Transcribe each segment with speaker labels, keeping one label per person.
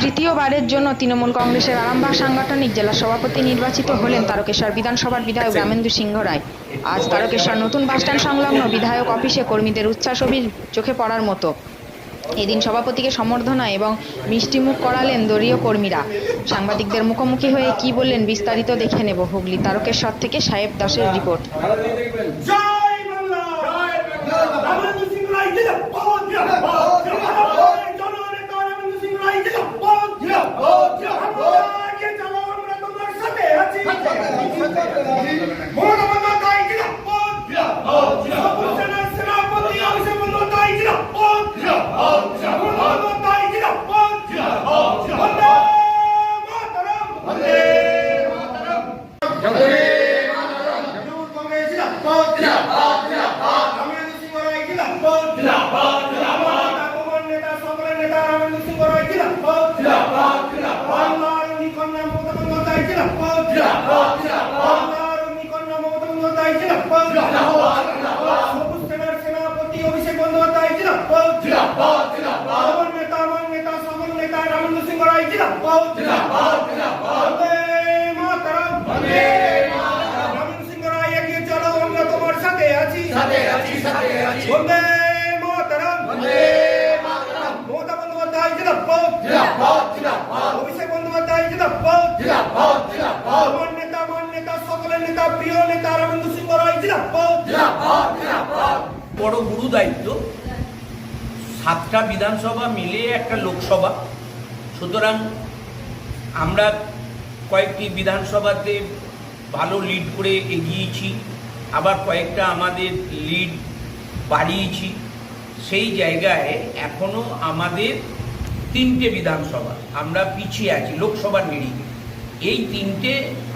Speaker 1: তৃতীয়বারের জন্য তৃণমূল কংগ্রেসের আরামবাগ সাংগঠনিক জেলা সভাপতি নির্বাচিত হলেন তারকেশ্বর বিধানসভার বিধায়ক রামেন্দু সিংহ রায়। আজ তারকেশ্বর নতুন বাসস্ট্যান্ড সংলগ্ন বিধায়ক অফিসে কর্মীদের উচ্ছ্বাসবী চোখে পড়ার মতো। এদিন সভাপতিকে সম্বর্ধনা এবং মিষ্টিমুখ করালেন দলীয় কর্মীরা। সাংবাদিকদের মুখোমুখি হয়ে কি বললেন বিস্তারিত দেখে নেব হুগলি তারকেশ্বর থেকে সাহেব দাসের রিপোর্ট।
Speaker 2: জয় বাংলা। রামেন্দ্র সিং বন্দ্যোপাধ্যায় জিন্দাবাদ আমার নেতা আমার নেতা সকলের নেতা প্রিয় নেতা রামেন্দ্র সিং রায়
Speaker 3: বড় গুরু দায়িত্ব। সাতটা বিধানসভা মিলে একটা লোকসভা। সুতরাং আমরা কয়েকটি বিধানসভাতে ভালো লিড করে এগিয়েছি আবার কয়েকটা আমাদের লিড বাড়িয়েছি। সেই জায়গায় এখনও আমাদের তিনটে বিধানসভা। আমরা পিছিয়ে আছি লোকসভার নিরিখে। এই তিনটে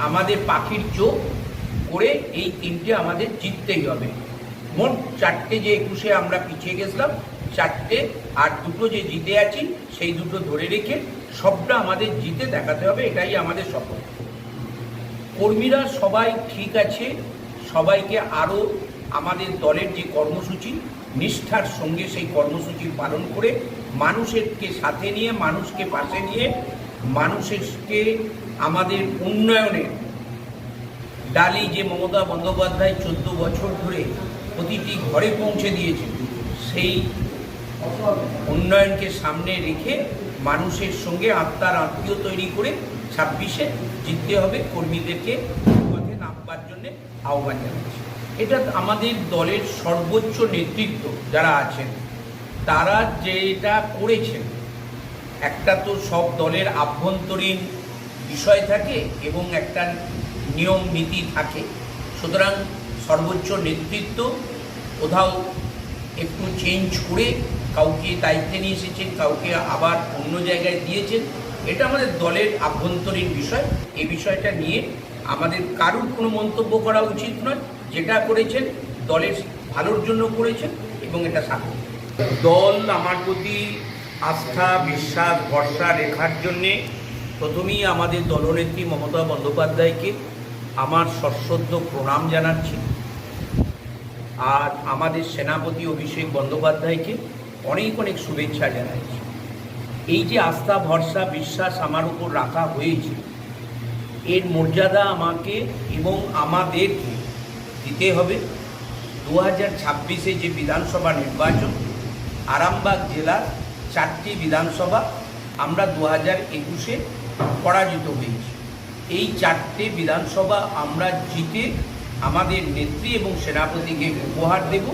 Speaker 3: আমাদের পাখির চোখ করে এই তিনটে আমাদের জিততেই হবে। মোট চারটে যে একুশে আমরা পিছিয়ে গেছিলাম, চারটে আর দুটো যে জিতে আছি, সেই দুটো ধরে রেখে সবটা আমাদের জিতে দেখাতে হবে, এটাই আমাদের সফল। কর্মীরা সবাই ঠিক আছে, সবাইকে আরও আমাদের দলের যে কর্মসূচি, নিষ্ঠার সঙ্গে সেই কর্মসূচি পালন করে মানুষেরকে সাথে নিয়ে, মানুষকে পাশে নিয়ে মানুষেরকে আমাদের উন্নয়নের ডালি যে মমতা বন্দ্যোপাধ্যায় চোদ্দ বছর ধরে প্রতিটি ঘরে পৌঁছে দিয়েছে, সেই উন্নয়নকে সামনে রেখে মানুষের সঙ্গে আত্মার আত্মীয় তৈরি করে ছাব্বিশে জিততে হবে, কর্মীদেরকে পথে নামবার জন্য আহ্বান জানাচ্ছি এটা আমাদের দলের সর্বোচ্চ নেতৃত্ব যারা আছেন, তারা যেটা করেছেন একটা তো সব দলের আভ্যন্তরীণ বিষয় থাকে এবং একটা নিয়ম নীতি থাকে। সুতরাং সর্বোচ্চ নেতৃত্ব কোথাও একটু চেঞ্জ করে কাউকে দায়িত্বে নিয়ে এসেছেন, কাউকে আবার অন্য জায়গায় দিয়েছেন, এটা আমাদের দলের আভ্যন্তরীণ বিষয়। এই বিষয়টা নিয়ে আমাদের কারুর কোনো মন্তব্য করা উচিত নয়। যেটা করেছেন, দলের ভালোর জন্য করেছেন এবং এটা সাথে দল আমার প্রতি আস্থা, বিশ্বাস, ভরসা রেখার জন্যে প্রথমেই আমাদের দলনেত্রী মমতা বন্দ্যোপাধ্যায়কে আমার সশ্রদ্ধ প্রণাম জানাচ্ছি। আর আমাদের সেনাপতি অভিষেক বন্দ্যোপাধ্যায়কে অনেক অনেক শুভেচ্ছা জানাচ্ছি। এই যে আস্থা, ভরসা, বিশ্বাস আমার উপর রাখা হয়েছে, এর মর্যাদা আমাকে এবং আমাদেরকে দিতে হবে। দু হাজার ছাব্বিশে যে বিধানসভা নির্বাচন, আরামবাগ জেলার চারটি বিধানসভা আমরা দু হাজার একুশে পরাজিত হয়েছি। এই চারটে বিধানসভা আমরা জিতে আমাদের নেত্রী এবং সেনাপতিকে উপহার দেব।